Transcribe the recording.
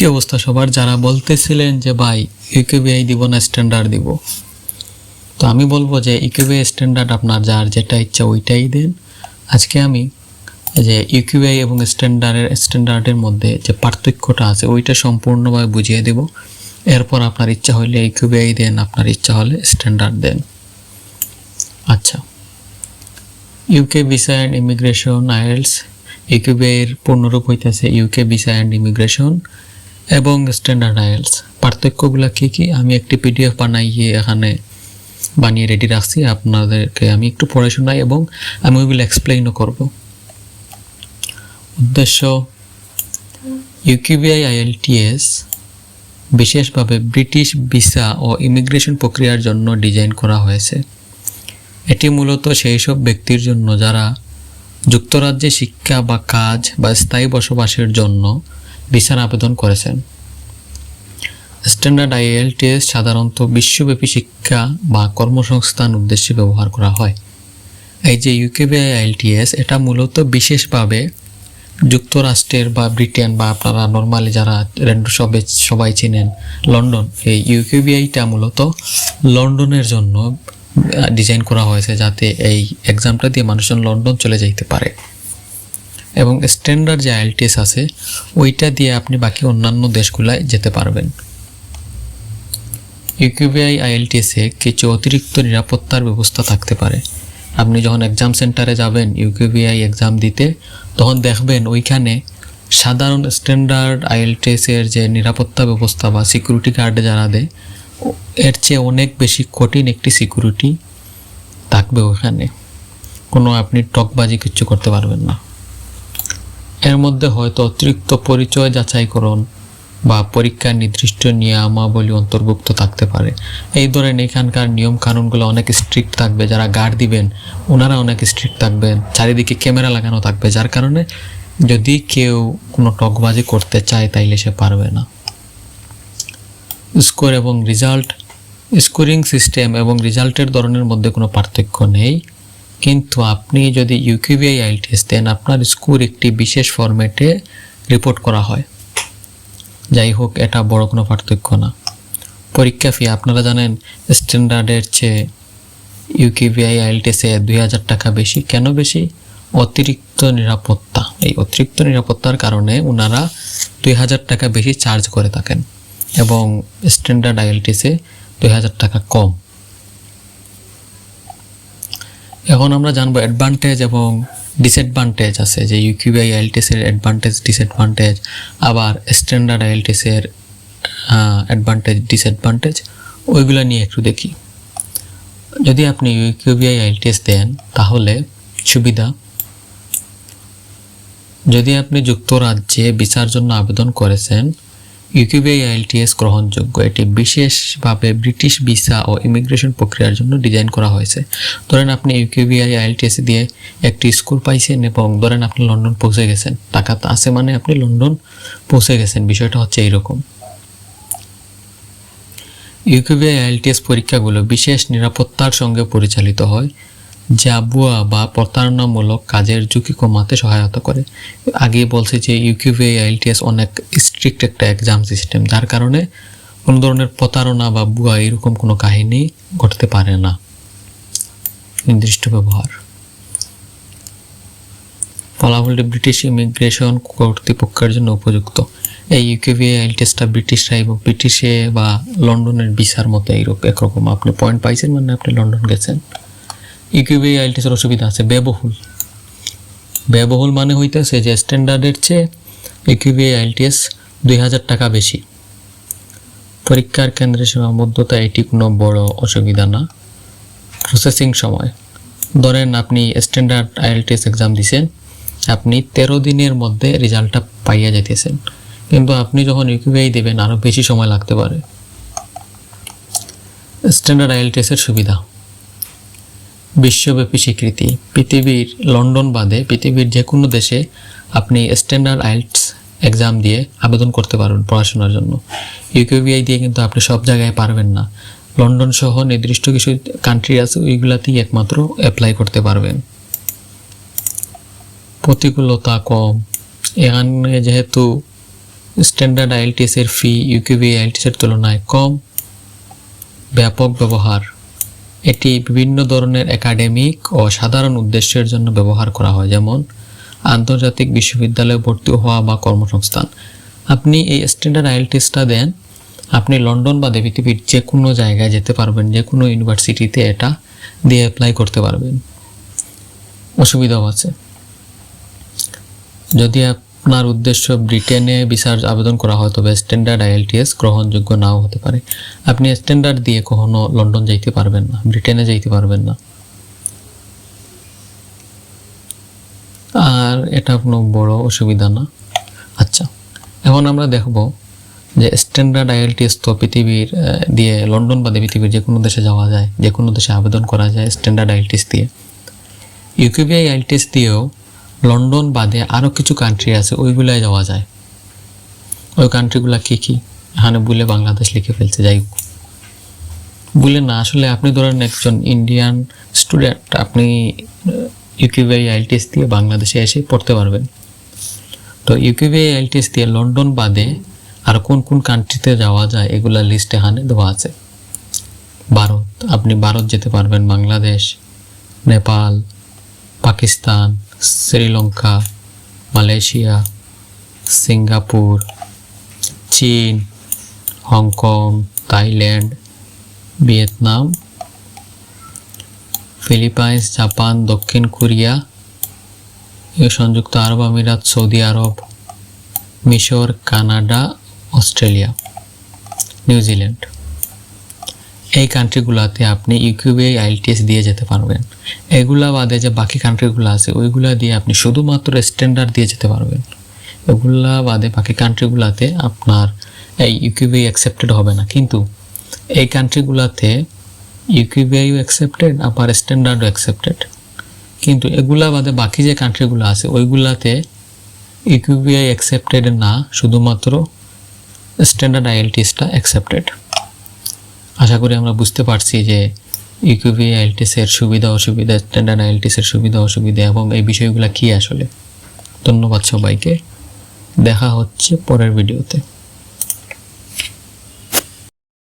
কি অবস্থা সবার? যারা বলতেছিলেন যে, ভাই ইউকেবিআই দিব না স্ট্যান্ডার্ড দিব। তো আমি বলব যে ইউকেবিআই স্ট্যান্ডার্ড আপনার যার যেটা ইচ্ছা ওইটাই দেন। আজকে আমি যে ইউকিউআই এবং স্ট্যান্ডার্ডের স্ট্যান্ডার্ডের মধ্যে যে পার্থক্যটা আছে, ওইটা সম্পূর্ণভাবে বুঝিয়ে দেব। এরপর আপনার ইচ্ছা হলে ইউকিউআই দেন, আপনার ইচ্ছা হলে স্ট্যান্ডার্ড দেন। আচ্ছা। UK visa and immigration IELTS, ইউকিউবের পূর্ণরূপ হইতেছে ইউকে ভিসা অ্যান্ড ইমিগ্রেশন। এবং স্ট্যান্ডার্ড আইএলস পার্থক্যগুলো কী কী? আমি একটি পিডিএফ বানাইয়ে এখানে বানিয়ে রেডি রাখছি। আপনাদেরকে আমি একটু পড়ে শোনাই এবং আমি ওইগুলো এক্সপ্লেইনও করব। উদ্দেশ্য ইউকিউবিআই আইএলটিএস বিশেষভাবে ব্রিটিশ ভিসা ও ইমিগ্রেশন প্রক্রিয়ার জন্য ডিজাইন করা হয়েছে। এটি মূলত সেই সব ব্যক্তির জন্য যারা যুক্তরাজ্যে শিক্ষা বা কাজ বা স্থায়ী বসবাসের জন্য ভিসার আবেদন করেছেন। স্ট্যান্ডার্ড আইএলটিএস সাধারণত বিশ্বব্যাপী শিক্ষা বা কর্মসংস্থান উদ্দেশ্যে ব্যবহার করা হয়। এই যে ইউকেবিআই আইএলটিএস, এটা মূলত বিশেষভাবে যুক্তরাষ্ট্রের বা ব্রিটেন বা আপনারা নর্মালি যারা সবে সবাই চিনেন লন্ডন, এই ইউকেবিআইটা মূলত লন্ডনের জন্য ডিজাইন করা হয়েছে যাতে এই এক্সামটা দিয়ে মানুষজন লন্ডন চলে যাইতে পারে। এবং স্ট্যান্ডার্ড যে আইএলটিএস আছে, ওইটা দিয়ে আপনি বাকি অন্যান্য দেশগুলায় যেতে পারবেন। ইউকিউবিআই আইএলটিএসে কিছু অতিরিক্ত নিরাপত্তার ব্যবস্থা থাকতে পারে। আপনি যখন এক্সাম সেন্টারে যাবেন ইউকিউবিআই এক্সাম দিতে, তখন দেখবেন ওইখানে সাধারণ স্ট্যান্ডার্ড আইএলটিএসের যে নিরাপত্তা ব্যবস্থা বা সিকিউরিটি গার্ডে যারা দেয় এর চেয়ে অনেক বেশি কঠিন একটি সিকিউরিটি থাকবে ওখানে। কোনো আপনি টকবাজি কিচ্ছু করতে পারবেন না। এর মধ্যে হয়তো অতিরিক্ত পরিচয় যাচাইকরণ বা পরীক্ষার নির্দিষ্ট নিয়মাবলী অন্তর্ভুক্ত থাকতে পারে। এই ধরেন এখানকার নিয়ম কানুনগুলো অনেক স্ট্রিক্ট থাকবে, যারা গার্ড দিবেন, ওনারা অনেক স্ট্রিক্ট থাকবেন, চারিদিকে ক্যামেরা লাগানো থাকবে, যার কারণে যদি কেউ কোনো টকবাজি করতে চায় তাইলে সে পারবে না। স্কোর এবং রেজাল্ট স্কোরিং সিস্টেম এবং রেজাল্টের ধরনের মধ্যে কোনো পার্থক্য নেই। কিন্তু আপনি যদি ইউকিউবিআই আইএলটিএস দেন, আপনার স্কোর একটি বিশেষ ফরম্যাটে রিপোর্ট করা হয়। যাই হোক, এটা বড় কোনো পার্থক্য না। পরীক্ষা ফি আপনারা জানেন স্ট্যান্ডার্ডের চেয়ে ইউকিবিআই আইএলটিএসে দুই হাজার টাকা বেশি। কেন বেশি? অতিরিক্ত নিরাপত্তা। এই অতিরিক্ত নিরাপত্তার কারণে ওনারা দুই হাজার টাকা বেশি চার্জ করে থাকেন এবং স্ট্যান্ডার্ড আইএলটিসে দুই হাজার টাকা কম। এখন আমরা জানব অ্যাডভান্টেজ এবং ডিসঅ্যাডভান্টেজ আছে, যে ইউকিউবিআই আইএলটিসের অ্যাডভান্টেজ ডিসঅ্যাডভান্টেজ আবার স্ট্যান্ডার্ড আইএলটিসের অ্যাডভান্টেজ ডিসঅ্যাডভান্টেজ ওইগুলো নিয়ে একটু দেখি। যদি আপনি ইউকিউবিআই আইএলটিএস দেন, তাহলে সুবিধা, যদি আপনি যুক্তরাজ্যে বিচার জন্য আবেদন করেছেন ইউকিউবিআই আইএলটিএস গ্রহণযোগ্য। এটি বিশেষভাবে ব্রিটিশ ভিসা ও ইমিগ্রেশন প্রক্রিয়ার জন্য ডিজাইন করা হয়েছে। ধরেন আপনি ইউকিউবিআই আইএলটিএস দিয়ে একটি স্কোর পাইছেন এবং ধরেন আপনি লন্ডন পৌঁছে গেছেন। টাকা আছে মানে আপনি লন্ডন পৌঁছে গেছেন। বিষয়টা হচ্ছে এইরকম। ইউকিউবিআই আইএলটিএস পরীক্ষাগুলো বিশেষ নিরাপত্তার সঙ্গে পরিচালিত হয়। যা ভুয়া বা প্রতারণামূলক কাজের ঝুঁকি কমাতে সহায়তা করে। আগে বলছে যে ইউকিউবিআই আইএলটিএস অনেক স্ট্রিক্ট একটা এক্সাম সিস্টেম যার কারণে কোনো ধরনের প্রতারণা বা ভুয়া এরকম কোনো কাহিনী ঘটতে পারে না। নির্দিষ্ট ব্যবহার। ফলাফলটি ব্রিটিশ ইমিগ্রেশন কর্তৃপক্ষের জন্য উপযুক্ত। এই ইউকেভিএ আইএলটিএসটা ব্রিটিশরা এবং ব্রিটিশে বা লন্ডনের ভিসার মতো এইরকম একরকম। আপনি পয়েন্ট পাইছেন মানে আপনি লন্ডন গেছেন। ইউকেভিএ আইএলটিএসের অসুবিধা আছে, ব্যয়বহুল। ব্যয়বহুল মানে হইতেছে যে স্ট্যান্ডার্ডের চেয়ে ইউকেভিএ আইএলটিএস দুই হাজার টাকা বেশি। পরীক্ষার কেন্দ্রের সীমাবদ্ধতা এটি কোনো বড় অসুবিধা না। প্রসেসিং সময়। ধরেন আপনি স্ট্যান্ডার্ড আইএলটিএস এক্সাম দিছেন, আপনি তেরো দিনের মধ্যে রেজাল্টটা পাইয়া যাইতেছেন। কিন্তু আপনি যখন ইউকিউবিআই দেবেন আরও বেশি সময় লাগতে পারে। স্ট্যান্ডার্ড আইএলটিএসের সুবিধা। বিশ্বব্যাপী স্বীকৃতি। পৃথিবীর লন্ডন বাদে পৃথিবীর যে কোনো দেশে আপনি স্ট্যান্ডার্ড আইএলটিএস এক্সাম দিয়ে আবেদন করতে পারবেন পড়াশোনার জন্য। ইউকিউবিআই দিয়ে কিন্তু আপনি সব জায়গায় পারবেন না। লন্ডন সহ নির্দিষ্ট কিছু কান্ট্রি আছে, ওইগুলাতেই একমাত্র অ্যাপ্লাই করতে পারবেন। প্রতিকূলতা কম। এখানে যেহেতু স্ট্যান্ডার্ড আইএলটিএস এর ফি ইউকিউবি আইএলটিএস এর তুলনায় কম। ব্যাপক ব্যবহার। এটি বিভিন্ন ধরনের একাডেমিক ও সাধারণ উদ্দেশ্যের জন্য ব্যবহার করা হয়, যেমন আন্তর্জাতিক বিশ্ববিদ্যালয়ে ভর্তি হওয়া বা কর্মসংস্থান। আপনি এই স্ট্যান্ডার্ড আইএলটিএসটা দেন, আপনি লন্ডন বা পৃথিবীর যে কোনো জায়গায় যেতে পারবেন যে কোনো ইউনিভার্সিটিতে এটা দিয়ে অ্যাপ্লাই করতে পারবেন। অসুবিধাও আছে। যদি আপনার উদ্দেশ্য ব্রিটেনে ভিসার আবেদন করা হয়, তবে স্ট্যান্ডার্ড আইএলটিএস গ্রহণযোগ্য নাও হতে পারে। আপনি স্ট্যান্ডার্ড দিয়ে কখনো লন্ডন যাইতে পারবেন না, ব্রিটেনে যাইতে পারবেন না। আর এটা কোনো বড় অসুবিধা না। আচ্ছা এখন আমরা দেখব যে স্ট্যান্ডার্ড আইএলটিএস তো পৃথিবীর দিয়ে লন্ডন বাদে পৃথিবীর যে কোনো দেশে যাওয়া যায়, যে কোনো দেশে আবেদন করা যায় স্ট্যান্ডার্ড আইএলটিএস দিয়ে। ইউকিউবিআই আইএলটিএস দিয়েও লন্ডন বাদে আরও কিছু কান্ট্রি আছে ওইগুলায় যাওয়া যায়। ওই কান্ট্রিগুলা কী কী? এখানে বলে বাংলাদেশ লিখে ফেলছে, যাই হোক। বলে না, আসলে আপনি ধরেন একজন ইন্ডিয়ান স্টুডেন্ট আপনি ইউকিউবিআই আইএলটিএস দিয়ে বাংলাদেশে এসে পড়তে পারবেন। তো ইউকিউবিআই আইএলটিএস দিয়ে লন্ডন বাদে আর কোন কোন কান্ট্রিতে যাওয়া যায়, এগুলা লিস্ট এখানে দেওয়া আছে। ভারত, আপনি ভারত যেতে পারবেন, বাংলাদেশ, নেপাল, পাকিস্তান শ্রীলঙ্কা, মালয়েশিয়া, সিঙ্গাপুর, চীন, Hong Kong, Thailand, Vietnam, Philippines, Japan, দক্ষিণ কোরিয়া সংযুক্ত আরব আমিরাত, সৌদি আরব, মিশর, কানাডা, অস্ট্রেলিয়া নিউজিল্যান্ড এই কান্ট্রিগুলোতে আপনি ইউকিউবিআই আইএলটিএস দিয়ে যেতে পারবেন। এগুলা বাদে যে বাকি কান্ট্রিগুলো আছে, ওইগুলা দিয়ে আপনি শুধুমাত্র স্ট্যান্ডার্ড দিয়ে যেতে পারবেন। এগুলা বাদে বাকি কান্ট্রিগুলোতে আপনার এই ইউকিউবিআই অ্যাকসেপ্টেড হবে না। কিন্তু এই কান্ট্রিগুলোতে ইউকিউবিআইও অ্যাকসেপ্টেড আবার স্ট্যান্ডার্ডও অ্যাকসেপ্টেড কিন্তু এগুলা বাদে বাকি যে কান্ট্রিগুলো আছে, ওইগুলাতে ইউকিউবিআই অ্যাকসেপ্টেড না, শুধুমাত্র স্ট্যান্ডার্ড আইএলটিএসটা অ্যাকসেপ্টেড আশা করি আমরা বুঝতে পারছি যে ইউকিউবি আইএলটিএস এর সুবিধা, অসুবিধা স্ট্যান্ডার্ড আইএলটিএস এর সুবিধা, অসুবিধা এবং এই বিষয়গুলো কি আসলে? ধন্যবাদ সবাইকে। দেখা হচ্ছে পরের ভিডিওতে।